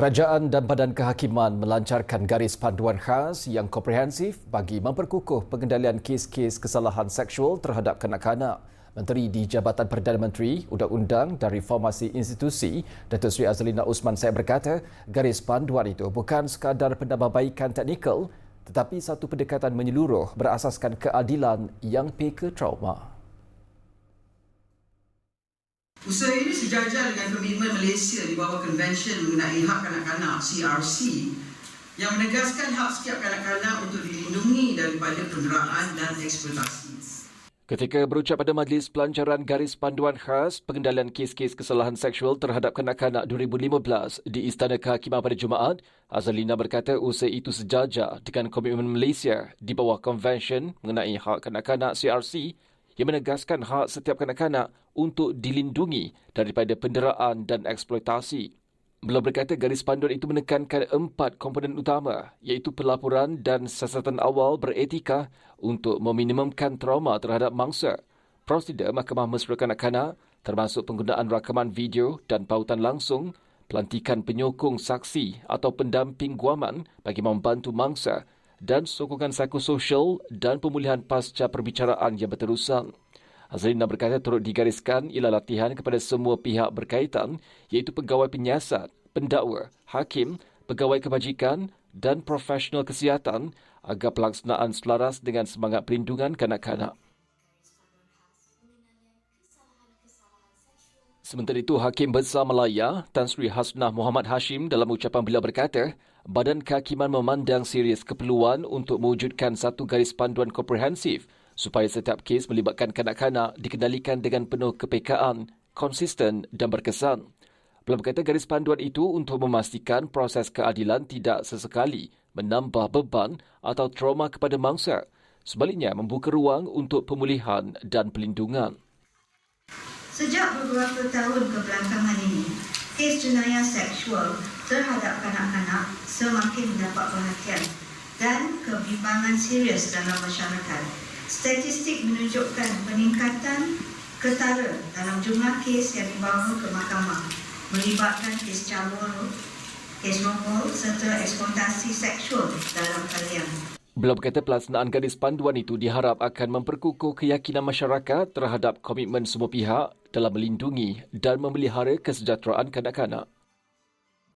Kerajaan dan Badan Kehakiman melancarkan garis panduan khas yang komprehensif bagi memperkukuh pengendalian kes-kes kesalahan seksual terhadap kanak-kanak. Menteri di Jabatan Perdana Menteri, Undang-Undang dan Reformasi Institusi, Datuk Seri Azlina Usman saya berkata, garis panduan itu bukan sekadar penambahbaikan teknikal tetapi satu pendekatan menyeluruh berasaskan keadilan yang peka trauma. Usaha ini sejajar dengan komitmen Malaysia di bawah Konvensyen mengenai hak kanak-kanak CRC yang menegaskan hak setiap kanak-kanak untuk dilindungi daripada penderaan dan eksploitasi. Ketika berucap pada Majlis Pelancaran Garis Panduan Khas Pengendalian Kes-Kes Kesalahan Seksual Terhadap Kanak-Kanak 2015 di Istana Kehakiman pada Jumaat, Azalina berkata usaha itu sejajar dengan komitmen Malaysia di bawah Konvensyen mengenai hak kanak-kanak CRC yang menegaskan hak setiap kanak-kanak untuk dilindungi daripada penderaan dan eksploitasi. Beliau berkata garis panduan itu menekankan empat komponen utama iaitu pelaporan dan siasatan awal beretika untuk meminimumkan trauma terhadap mangsa, prosedur Mahkamah Mesra Kanak-Kanak termasuk penggunaan rakaman video dan pautan langsung, pelantikan penyokong saksi atau pendamping guaman bagi membantu mangsa dan sokongan psikososial dan pemulihan pasca perbicaraan yang berterusan. Azrina berkata turut digariskan ialah latihan kepada semua pihak berkaitan iaitu pegawai penyiasat, pendakwa, hakim, pegawai kebajikan dan profesional kesihatan agar pelaksanaan selaras dengan semangat perlindungan kanak-kanak. Sementara itu, Hakim Besar Melaya, Tan Sri Hasnah Muhammad Hashim dalam ucapan beliau berkata, Badan Kehakiman memandang serius keperluan untuk mewujudkan satu garis panduan komprehensif supaya setiap kes melibatkan kanak-kanak dikendalikan dengan penuh kepekaan, konsisten dan berkesan. Beliau berkata garis panduan itu untuk memastikan proses keadilan tidak sesekali menambah beban atau trauma kepada mangsa. Sebaliknya, membuka ruang untuk pemulihan dan pelindungan. Sejak beberapa tahun kebelakangan ini, kes jenayah seksual terhadap kanak-kanak semakin mendapat perhatian dan kebimbangan serius dalam masyarakat. Statistik menunjukkan peningkatan ketara dalam jumlah kes yang dibawa ke mahkamah melibatkan kes cabul, kes rokok serta eksploitasi seksual dalam talian. Beliau berkata pelaksanaan gadis panduan itu diharap akan memperkukuh keyakinan masyarakat terhadap komitmen semua pihak dalam melindungi dan memelihara kesejahteraan kanak-kanak.